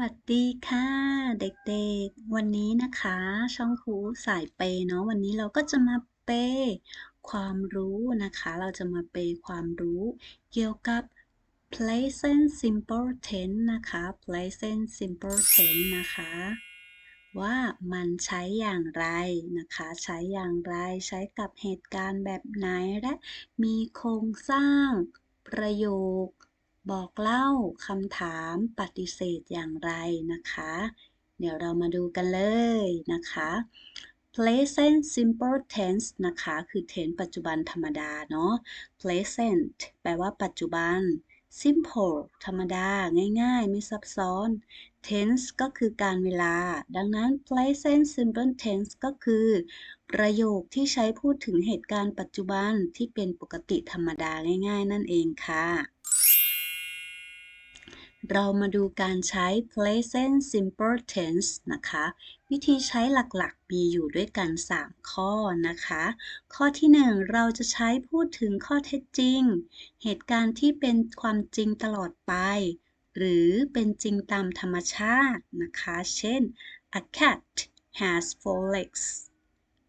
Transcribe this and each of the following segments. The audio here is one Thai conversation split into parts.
วัสดีค่ะ เด็กๆ วันนี้นะคะ ช่องครูสายเปย์เนาะวันนี้เราก็จะมาเปย์ความรู้นะคะ เราจะมาเปย์ความรู้เกี่ยวกับ present simple tense นะคะ present simple tense นะคะ ว่ามันใช้อย่างไรนะคะ ใช้อย่างไรใช้กับเหตุการณ์แบบไหนและมีโครงสร้างประโยค บอกเล่าคำถามปฏิเสธอย่างไรนะคะ เดี๋ยวเรามาดูกันเลยนะคะ present simple tense นะคะ คือ tense ปัจจุบันธรรมดาเนาะ present แปลว่าปัจจุบัน simple ธรรมดา ง่ายๆ ไม่ซับซ้อน tense ก็คือการเวลา ดังนั้น present simple tense ก็คือ ประโยคที่ใช้พูดถึงเหตุการณ์ปัจจุบันที่เป็นปกติธรรมดาง่ายๆ นั่นเองค่ะ เรามาดูการใช้ present simple tense นะคะ วิธีใช้หลักๆ มีอยู่ด้วยกัน 3 ข้อนะคะ ข้อที่ 1 เราจะใช้พูดถึงข้อเท็จจริง เหตุการณ์ที่เป็นความจริงตลอดไป หรือเป็นจริงตามธรรมชาตินะคะ เช่น a cat has four legs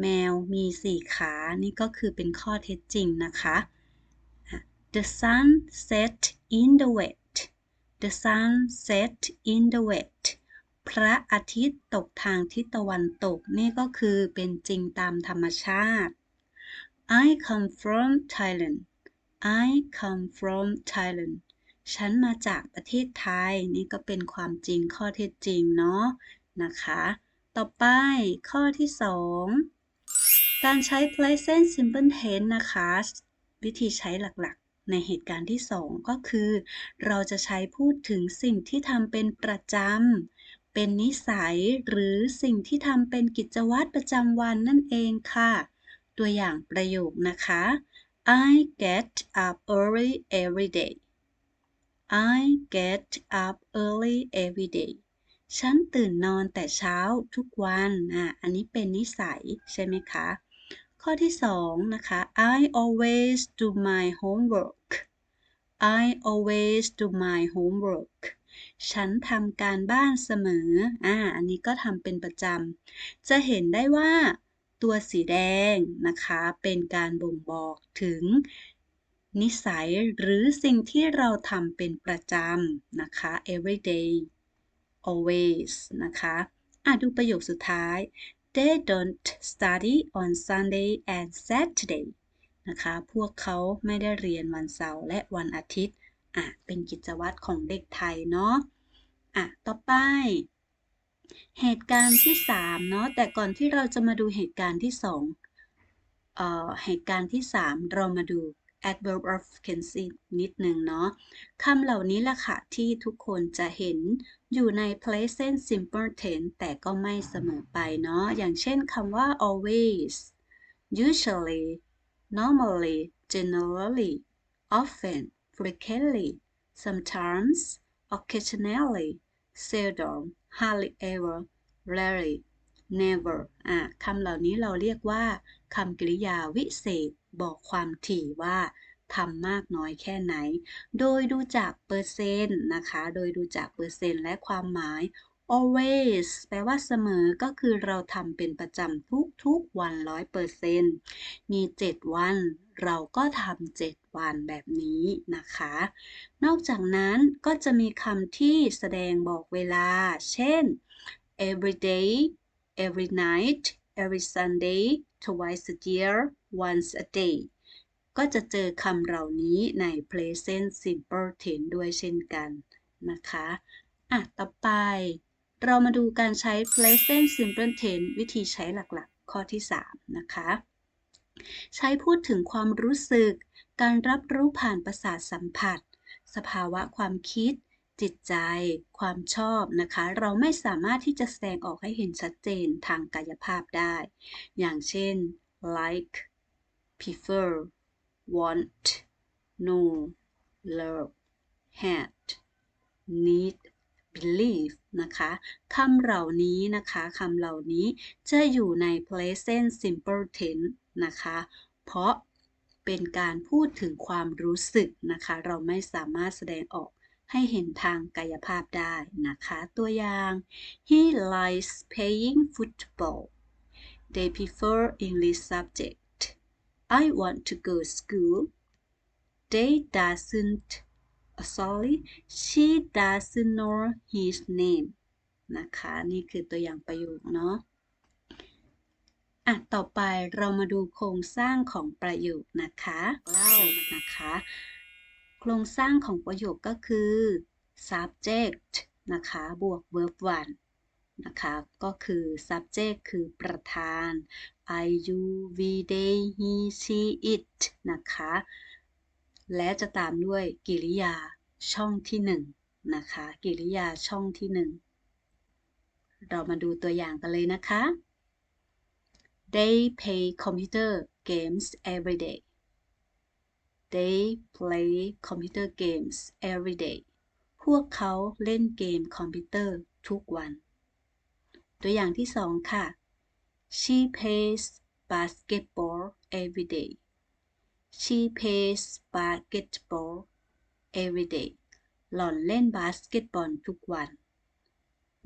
แมวมีสี่ขา นี่ก็คือเป็นข้อเท็จจริงนะคะ The sun set in the west The sun set in the west พระอาทิตย์ตกทางทิศตะวันตก นี่ก็คือเป็นจริงตามธรรมชาติ I come from Thailand I come from Thailand ฉันมาจากประเทศไทย นี่ก็เป็นความจริงข้อเท็จจริงเนาะนะคะ ต่อไปข้อที่ 2 การใช้ present simple tense นะคะ วิธีใช้หลักๆ ในเหตุการณ์ที่ 2 ก็คือ เราจะใช้พูดถึงสิ่งที่ทำเป็นประจำ เป็นนิสัย หรือสิ่งที่ทำเป็นกิจวัตรประจำวันนั่นเองค่ะ ตัวอย่างประโยคนะคะ I get up early every day I get up early every day ฉันตื่นนอนแต่เช้าทุกวัน อะ อันนี้เป็นนิสัยใช่ไหมคะ ข้อที่ 2 นะคะ I always do my homework I always do my homework ฉันทำการบ้านเสมอ อ่า อันนี้ก็ทำเป็นประจำ จะเห็นได้ว่าตัวสีแดงนะคะ เป็นการบ่งบอกถึงนิสัยหรือสิ่งที่เราทำเป็นประจำนะคะ every day always นะคะ อะ ดูประโยคสุดท้าย they don't study on Sunday and Saturday นะคะ พวกเขาไม่ได้เรียนวันเสาร์และวันอาทิตย์ อะ เป็นกิจวัตรของเด็กไทยเนาะ อะ ต่อไป เหตุการณ์ที่ 3 เนาะ แต่ก่อนที่เราจะมาดูเหตุการณ์ที่2เอ่อ เหตุการณ์ที่ 3 เรามาดู adverb of frequency นิดหนึ่งเนาะคำเหล่านี้แหละค่ะที่ทุกคนจะเห็นอยู่ใน present simple tense แต่ก็ไม่เสมอไปเนาะอย่างเช่นคำว่า always usually normally generally often frequently sometimes occasionally seldom hardly ever rarely never อะคำเหล่านี้เราเรียกว่าคำกริยาวิเศษ บอกความถี่ว่าทำมากน้อยแค่ไหน โดยดูจากเปอร์เซ็นต์นะคะ โดยดูจากเปอร์เซ็นต์และความหมาย always แปลว่าเสมอ ก็คือเราทำเป็นประจำทุกทุกวันร้อยเปอร์เซ็นต์มี 7 วัน เราก็ทำ7วันแบบนี้นะคะ นอกจากนั้นก็จะมีคำที่แสดงบอกเวลา เช่น every day every night every Sunday twice a year once a day ก็จะเจอคำเหล่านี้ใน present simple tense ด้วยเช่นกันนะคะอะต่อไปเรามาดูการใช้ present simple tense วิธีใช้หลักๆ ข้อที่ 3 นะคะ ใช้พูดถึงความรู้สึก การรับรู้ผ่านประสาทสัมผัส สภาวะความคิด จิตใจ ความชอบนะคะ เราไม่สามารถที่จะแสดงออกให้เห็นชัดเจนทางกายภาพได้ อย่างเช่น like prefer want know love hate need believe นะคะคำเหล่านี้นะคะคำเหล่านี้จะอยู่ใน present simple tense นะคะ เพราะเป็นการพูดถึงความรู้สึกนะคะ เราไม่สามารถแสดงออกให้เห็นทางกายภาพได้นะคะ ตัวอย่าง he likes playing football they prefer English subject I want to go school they doesn't sorry she doesn't know his name นะคะ นี่คือตัวอย่างประโยคเนาะอะต่อไปเรามาดูโครงสร้างของประโยคนะคะเล่านะคะ โครงสร้างของประโยคก็คือ subject นะคะ บวก verb one นะคะก็คือ subject คือประธาน I you we they he she it นะคะ และจะตามด้วยกิริยาช่องที่หนึ่งนะคะ กิริยาช่องที่หนึ่งเรามาดูตัวอย่างกันเลยนะคะ They play computer games every day. They play computer games every day. พวกเขาเล่นเกมคอมพิวเตอร์ทุกวัน ตัวอย่างที่สองค่ะ She plays basketball every day. She plays basketball every day. หล่อนเล่นบาสเกตบอลทุกวัน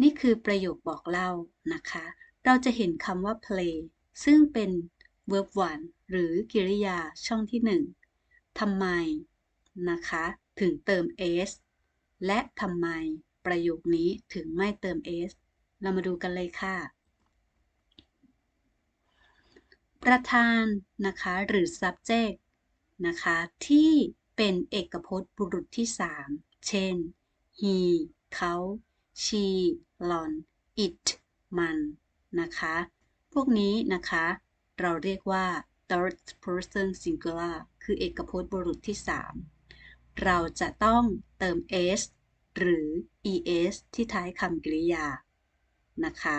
นี่คือประโยคบอกเล่านะคะ เราจะเห็นคำว่า play ซึ่งเป็น verb one หรือกิริยาช่องที่หนึ่งทำไม นะคะ ถึงเติม s และทำไมประโยคนี้ถึงไม่เติม s เรามาดูกันเลยค่ะ ประธานนะคะหรือ subject นะคะที่เป็นเอกพจน์บุรุษที่ 3 เช่น he เขา she หล่อน it มันนะคะ พวกนี้นะคะ เราเรียกว่า third person singular คือเอกพจน์บุรุษที่ 3 เราจะต้องเติม s หรือ es ที่ท้ายคำกริยา นะคะ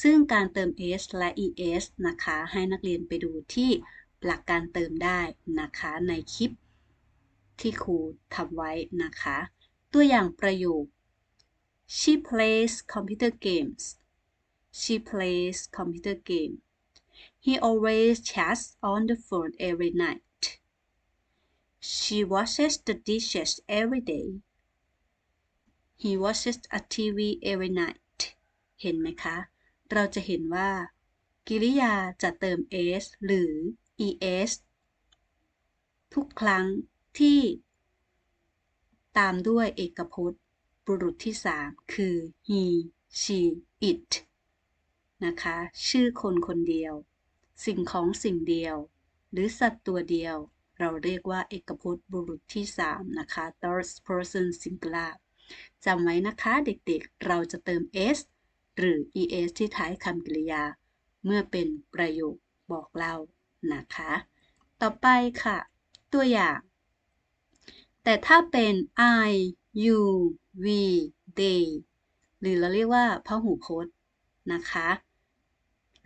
ซึ่งการเติม s และ es นะคะ ให้นักเรียนไปดูที่หลักการเติมได้นะคะในคลิปที่ครูทำไว้นะคะ ตัวอย่างประโยค she plays computer games She plays computer game. He always chats on the phone every night. She washes the dishes every day. He watches a TV every night. เห็นไหมคะ เราจะเห็นว่า กิริยาจะเติม s หรือ es ทุกครั้งที่ ตามด้วยเอกพจน์ บุรุษที่ 3 คือ he she it นะคะ ชื่อคนคนเดียว สิ่งของสิ่งเดียว หรือสัตว์ตัวเดียว เราเรียกว่าเอกพจน์บุรุษที่ 3 นะคะ third person singular จำไว้นะคะเด็กๆ เราจะเติม s หรือ es ที่ท้ายคำกริยา เมื่อเป็นประโยคบอกเล่านะคะ ต่อไปค่ะ ตัวอย่าง แต่ถ้าเป็น I you we they หรือเราเรียกว่าพหูพจน์นะคะ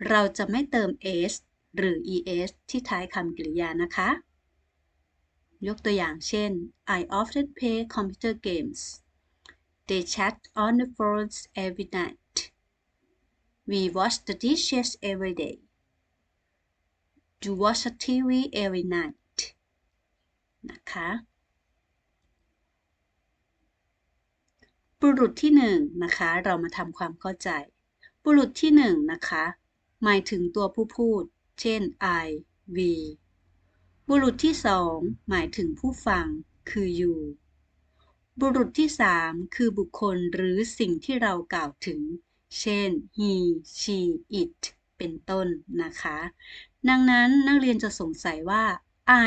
เราจะไม่เติม s หรือ es ที่ท้ายคำกริยานะคะ ยกตัวอย่างเช่น I often play computer games they chat on the phones every night we wash the dishes every day you watch the TV every night นะคะบุรุษที่หนึ่งนะคะ เรามาทำความเข้าใจ บุรุษที่หนึ่งนะคะ หมายถึงตัวผู้พูด เช่น I we บุรุษที่สองหมายถึงผู้ฟัง คือ you บุรุษที่สามคือบุคคลหรือสิ่งที่เรากล่าวถึง เช่น he she it เป็นต้นนะคะ ดังนั้นนักเรียนจะสงสัยว่า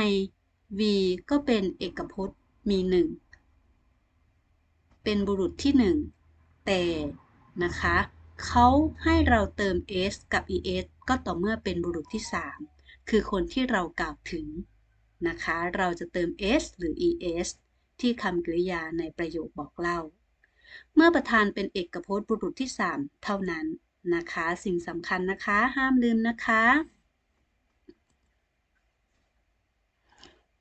I we ก็เป็นเอกพจน์มีหนึ่ง เป็นบุรุษที่หนึ่ง แต่นะคะ เขาให้เราเติม s กับ es ก็ต่อเมื่อเป็นบุรุษที่3คือคนที่เรากล่าวถึงนะคะ เราจะเติม s หรือ es ที่คำกริยาในประโยคบอกเล่า เมื่อประธานเป็นเอกพจน์บุรุษที่ 3 เท่านั้นนะคะ สิ่งสำคัญนะคะห้ามลืมนะคะ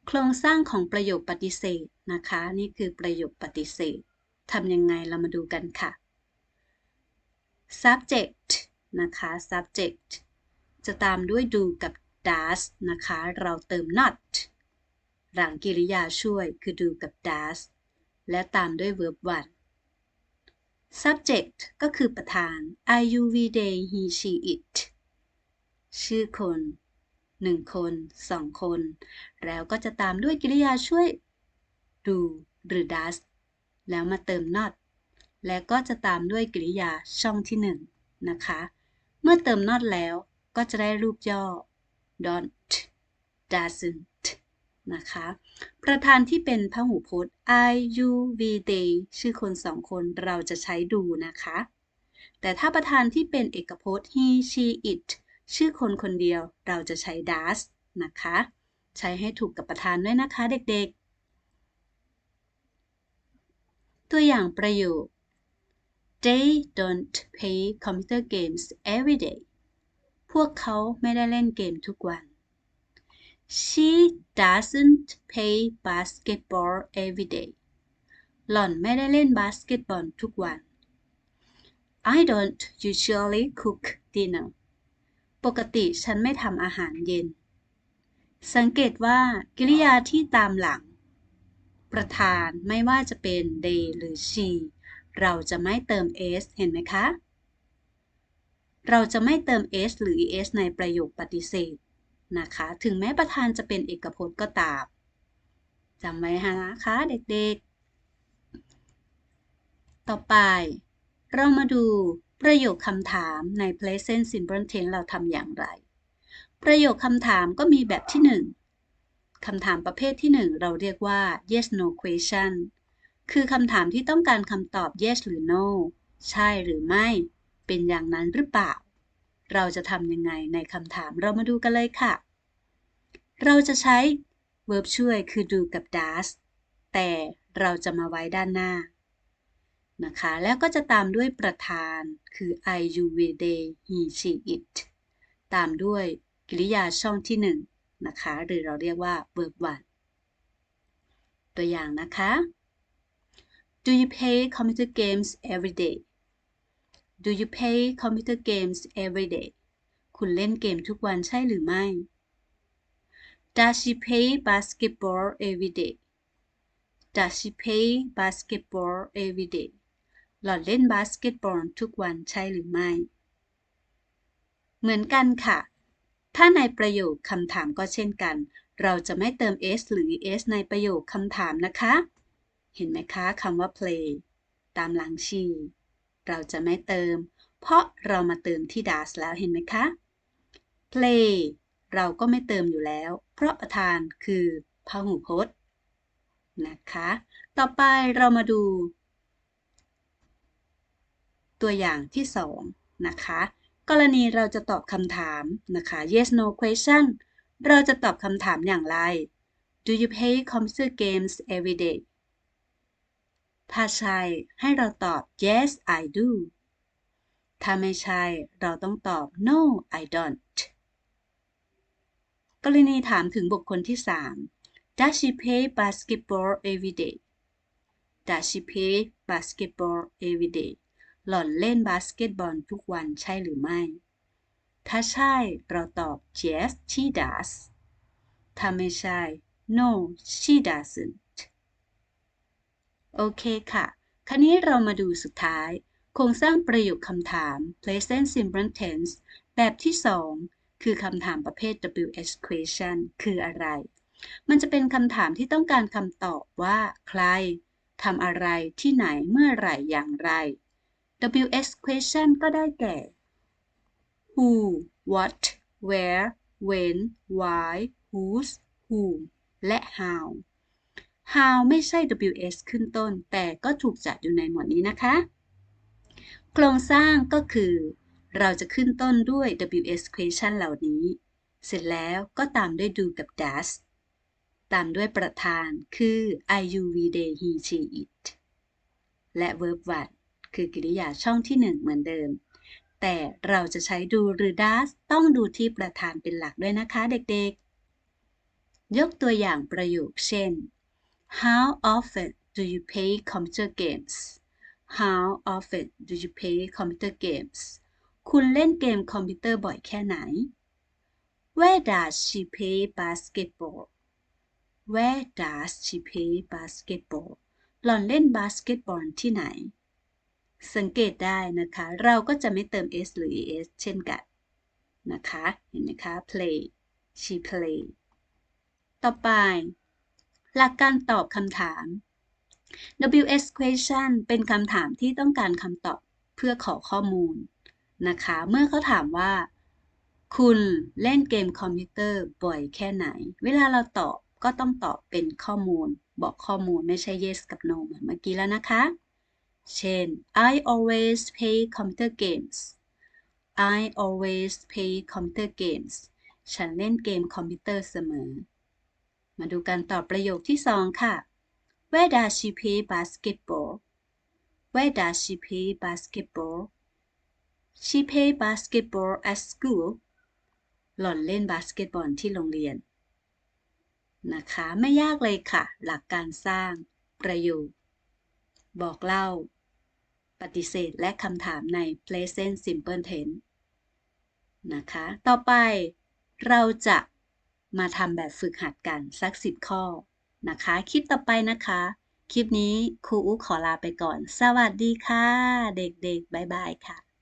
โครงสร้างของประโยคปฏิเสธนะคะ นี่คือประโยคปฏิเสธทำยังไงเรามาดูกันค่ะ subject นะคะ subject จะตามด้วย do กับ does นะคะ เราเติม not หลังกิริยาช่วยคือ do กับ does แล้วตามด้วย verb 1 subject ก็คือประธาน I you we they he she it ชื่อคนหนึ่งคนสองคน แล้วก็จะตามด้วยกริยาช่วย do หรือ does แล้วมาเติม not และก็จะตามด้วยกริยาช่องที่หนึ่งนะคะ เมื่อเติม not แล้วก็จะได้รูปย่อ don't doesn't นะคะ ประธานที่เป็นพหูพจน์ I you we they ชื่อคนสองคนเราจะใช้ดูนะคะ แต่ถ้าประธานที่เป็นเอกพจน์ he she it ชื่อคนคนเดียวเราจะใช้ does นะคะ ใช้ให้ถูกกับประธานด้วยนะคะเด็กๆ ตัวอย่างประโยค They don't play computer games every day พวกเขาไม่ได้เล่นเกมทุกวัน She doesn't play basketball every day หล่อนไม่ได้เล่นบาสเกตบอลทุกวัน I don't usually cook dinner ปกติฉันไม่ทำอาหารเย็น สังเกตว่ากิริยาที่ตามหลัง ประธานไม่ว่าจะเป็น they หรือ she เราจะไม่เติม s เห็นไหมคะ เราจะไม่เติม s หรือ es ในประโยคปฏิเสธ นะคะ ถึงแม้ประธานจะเป็นเอกพจน์ก็ตามจำไว้นะคะเด็กๆ ต่อไปเรามาดูประโยคคำถามใน present simple tense เราทำอย่างไร ประโยคคำถามก็มีแบบที่ 1 คำถามประเภทที่ 1 เราเรียกว่า yes no question คือคำถามที่ต้องการคำตอบ yes หรือ no ใช่หรือไม่ เป็นอย่างนั้นหรือเปล่า เราจะทำยังไงในคำถามเรามาดูกันเลยค่ะ เราจะใช้ verb ช่วยคือ do กับ does แต่เราจะมาไว้ด้านหน้านะคะ แล้วก็จะตามด้วยประธานคือ I you we they he she it ตามด้วยกริยาช่องที่1นนะคะ หรือเราเรียกว่า verb 1ตัวอย่างนะคะ Do you play computer games every day Do you play computer games every day คุณเล่นเกมทุกวันใช่หรือไม่ Does she play basketball every day Does she play basketball every day หล่อนเล่นบาสเกตบอลทุกวันใช่หรือไม่ เหมือนกันค่ะ ถ้าในประโยคคำถามก็เช่นกัน เราจะไม่เติม s หรือ es ในประโยคคำถามนะคะ เห็นไหมคะคำว่า play ตามหลังชี เราจะไม่เติม เพราะเรามาเติมที่ does แล้วเห็นไหมคะ play เราก็ไม่เติมอยู่แล้ว เพราะประธานคือพหูพจน์นะคะ ต่อไปเรามาดู ตัวอย่างที่2นะคะ กรณีเราจะตอบคำถามนะคะ yes no question เราจะตอบคำถามอย่างไร do you play computer games every day ถ้าใช่ให้เราตอบ yes I do ถ้าไม่ใช่ เราต้องตอบ no I don't กรณีถามถึงบุคคลที่ 3 Does she play basketball every day Does she play basketball every day หล่อนเล่นบาสเกตบอลทุกวันใช่หรือไม่ ถ้าใช่เราตอบ yes she does ถ้าไม่ใช่ no she doesn't โอเคค่ะ คราวนี้เรามาดูสุดท้าย โครงสร้างประโยคคำถาม present simple tense แบบที่ 2 คือคำถามประเภท WH question คืออะไร มันจะเป็นคำถามที่ต้องการคำตอบว่า ใครทำอะไรที่ไหนเมื่อไหร่อย่างไร WH question ก็ได้แก่ who what where when why whose whom และ how how ไม่ใช่ WH ขึ้นต้น แต่ก็ถูกจัดอยู่ในหมวดนี้นะคะ โครงสร้างก็คือ เราจะขึ้นต้นด้วย WH question เหล่านี้ เสร็จแล้วก็ตามด้วย do กับ does ตามด้วยประธานคือ I you we they he she it และ verb 1คือกริยาช่องที่ 1 เหมือนเดิม แต่เราจะใช้ดูหรือ does ต้องดูที่ประธานเป็นหลักด้วยนะคะเด็กๆ ยกตัวอย่างประโยคเช่น How often do you play computer games How often do you play computer games คุณเล่นเกมคอมพิวเตอร์บ่อยแค่ไหน Where does she play basketball Where does she play basketball หล่อนเล่นบาสเกตบอลที่ไหน สังเกตได้นะคะ เราก็จะไม่เติม s หรือ es เช่นกันนะคะ เห็นไหมคะ play she play ต่อไป หลักการตอบคำถาม WS question เป็นคำถามที่ต้องการคำตอบเพื่อขอข้อมูลนะคะ เมื่อเขาถามว่า คุณเล่นเกมคอมพิวเตอร์บ่อยแค่ไหน เวลาเราตอบก็ต้องตอบเป็นข้อมูล บอกข้อมูลไม่ใช่ yes กับ no เหมือนเมื่อกี้แล้วนะคะ เช่น I always play computer games I always play computer games ฉันเล่นเกมคอมพิวเตอร์เสมอ มาดูการตอบประโยคที่2ค่ะ Where does she play basketball Where does she play basketball She play basketball at school หล่อนเล่นบาสเกตบอลที่โรงเรียน นะคะไม่ยากเลยค่ะ หลักการสร้าง ประโยค บอกเล่า ปฏิเสธและคำถามใน present simple tense นะคะ ต่อไปเราจะ มาทำแบบฝึกหัดกันสักสิบข้อนะคะ คลิปต่อไปนะคะ คลิปนี้ครูอุ๊ขอลาไปก่อน สวัสดีค่ะ เด็กๆ บ๊ายบายค่ะ